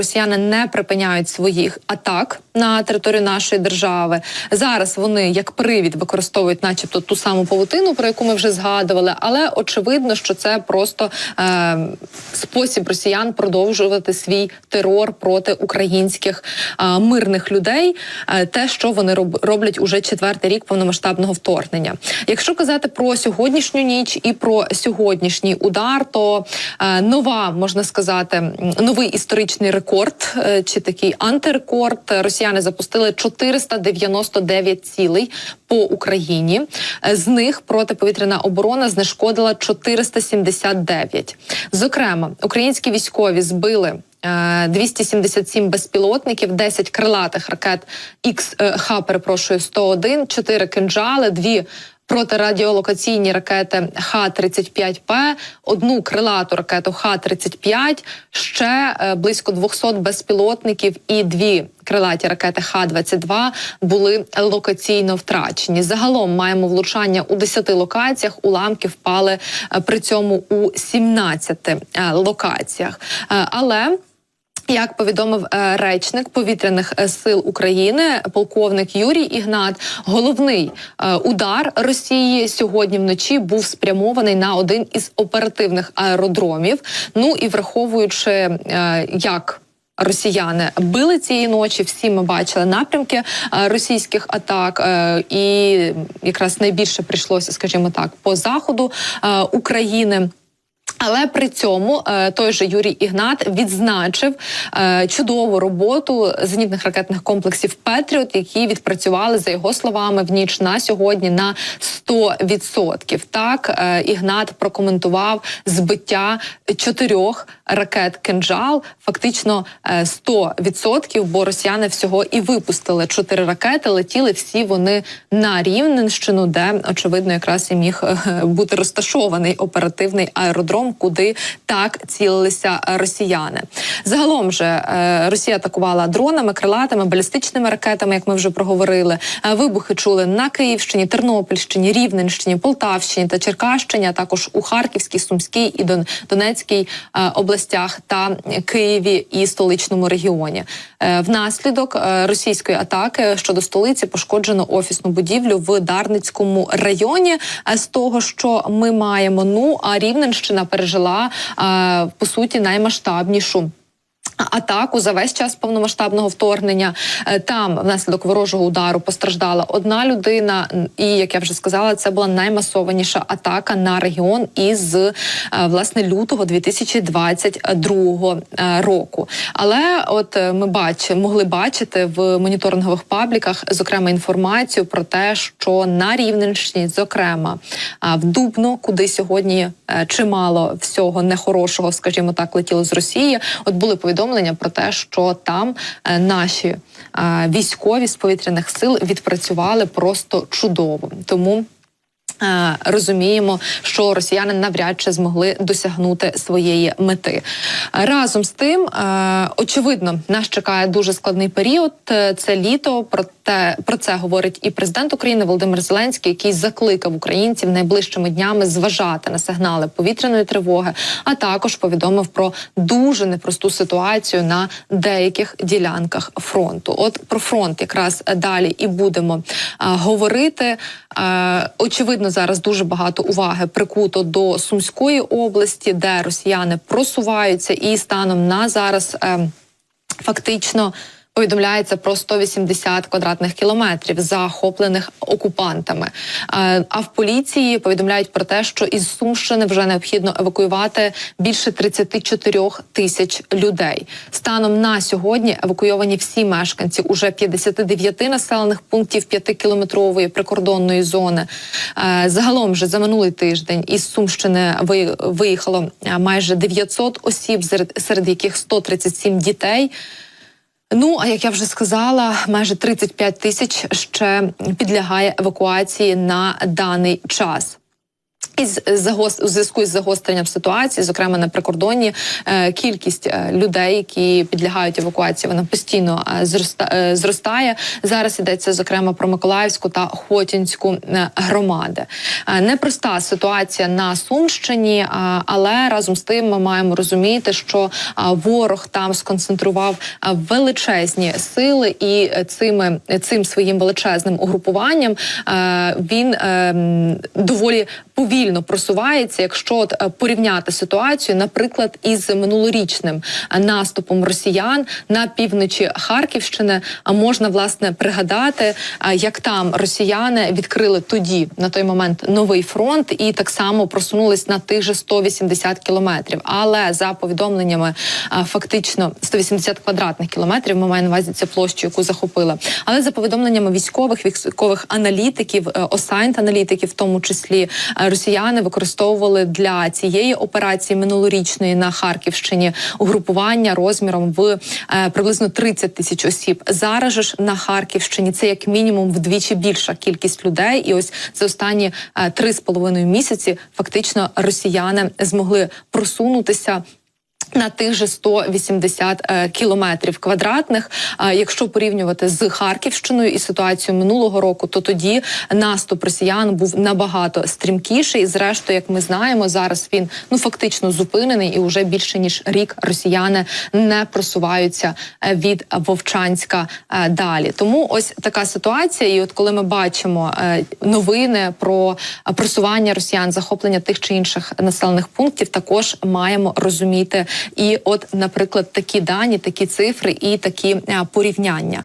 Росіяни не припиняють своїх атак на територію нашої держави. Зараз вони як привід використовують, начебто, ту саму павутину, про яку ми вже згадували. Але очевидно, що це просто е, спосіб росіян продовжувати свій терор проти українських е, мирних людей. Е, те, що вони роб, роблять уже четвертий рік повномасштабного вторгнення. Якщо казати про сьогоднішню ніч і про сьогоднішній удар, то е, нова можна сказати новий історичний рекорд е, чи такий антирекорд. Росіяни запустили 499 цілей по Україні. Е, З них протиповітряна оборона знешкодила 479. Зокрема, українські військові збили. е, 277 безпілотників, 10 крилатих ракет XH, перепрошую, 101, 4 кинджали, 2 протирадіолокаційні ракети Х-35П, одну крилату ракету Х-35, ще е, близько 200 безпілотників і дві крилаті ракети Х-22 були локаційно втрачені. Загалом маємо влучання у 10 локаціях. Уламки впали е, при цьому у 17 е, локаціях. Але як повідомив е, речник повітряних е, сил України, полковник Юрій Ігнат, головний е, удар Росії сьогодні вночі був спрямований на один із оперативних аеродромів. Ну і враховуючи як. Росіяни били цієї ночі. Всі ми бачили напрямки російських атак, і якраз найбільше прийшлося, скажімо так, по заходу України. Але при цьому е, той же Юрій Ігнат відзначив е, чудову роботу зенітних ракетних комплексів Петріот, які відпрацювали за його словами в ніч на сьогодні на 100%. Так е, Ігнат прокоментував збиття чотирьох ракет кинджал, фактично е, 100%, бо росіяни всього і випустили чотири ракети. Летіли всі вони на Рівненщину, де очевидно якраз і міг бути розташований оперативний аеродром, куди так цілилися росіяни. Загалом же е, Росія атакувала дронами, крилатими, балістичними ракетами, як ми вже проговорили. Е, Вибухи чули на Київщині, Тернопільщині, Рівненщині, Полтавщині та Черкащині, а також у Харківській, Сумській і Дон- Донецькій е, областях та Києві і столичному регіоні. Внаслідок російської атаки щодо столиці пошкоджено офісну будівлю в Дарницькому районі. З того, що ми маємо, ну а Рівненщина пережила е, по суті наймасштабнішу. Атаку за весь час повномасштабного вторгнення Е, там внаслідок ворожого удару постраждала одна людина. І як я вже сказала, це була наймасованіша атака на регіон із е, власне лютого 2022 е, року. Але от ми бач, могли бачити в моніторингових пабліках, зокрема, інформацію про те, що на Рівненщині, зокрема, в Дубно, куди сьогодні чимало всього нехорошого, скажімо так, летіло з Росії. От були повідомлення про те, що там е, наші е, військові з повітряних сил відпрацювали просто чудово. Тому. Е, Розуміємо, що росіяни навряд чи змогли досягнути своєї мети. Разом з тим, очевидно, нас чекає дуже складний період. Це літо. Проте про це говорить і президент України Володимир Зеленський, який закликав українців найближчими днями зважати на сигнали повітряної тривоги, а також повідомив про дуже непросту ситуацію на деяких ділянках фронту. От про фронт якраз далі і будемо е, говорити. Е, очевидно, зараз дуже багато уваги прикуто до Сумської області, де росіяни просуваються, і станом на зараз е, фактично. Повідомляється про 180 квадратних кілометрів захоплених окупантами. Е, А в поліції повідомляють про те, що із Сумщини вже необхідно евакуювати більше 34 тисяч людей. Станом на сьогодні евакуйовані всі мешканці уже 59 населених пунктів 5-кілометрової прикордонної зони. Е, Загалом же за минулий тиждень із Сумщини ви- виїхало е, майже 900 осіб, серед яких 137 дітей. Ну а як я вже сказала, майже 35 тисяч ще підлягає евакуації на даний час. Із загос... у зв'язку із загостренням ситуації, зокрема на прикордонні, е, кількість е, людей, які підлягають евакуації, вона постійно е, зростає. Зараз йдеться зокрема про Миколаївську та Хотінську громади. Непроста ситуація на Сумщині, але разом з тим ми маємо розуміти, що ворог там сконцентрував величезні сили, і цими цим своїм величезним угрупуванням він е, доволі повільно просувається, якщо от е, порівняти ситуацію, наприклад, із минулорічним е, наступом росіян на півночі Харківщини, а можна власне пригадати, е, як там росіяни відкрили тоді на той момент новий фронт і так само просунулись на тих же 180 кілометрів. Але за повідомленнями, фактично 180 квадратних кілометрів. Ми маємо на увазі це площу, яку захопила. Але за повідомленнями військових військових аналітиків, осайнт аналітиків, в тому числі росіяни використовували для цієї операції минулорічної на Харківщині угрупування розміром в е, приблизно 30 тисяч осіб. Зараз ж на Харківщині це як мінімум вдвічі більша кількість людей. І ось за останні е, три з половиною місяці фактично росіяни змогли просунутися. На тих же 180 е, кілометрів квадратних. Якщо порівнювати з Харківщиною і ситуацією минулого року, то тоді наступ росіян був набагато стрімкіший. І зрештою, як ми знаємо, зараз він ну фактично зупинений, і вже більше ніж рік росіяни не просуваються е, від Вовчанська е, далі. Тому ось така ситуація. І от коли ми бачимо новини про просування росіян, захоплення тих чи інших населених пунктів, також маємо розуміти і, от, наприклад, такі дані, такі цифри і такі е, порівняння.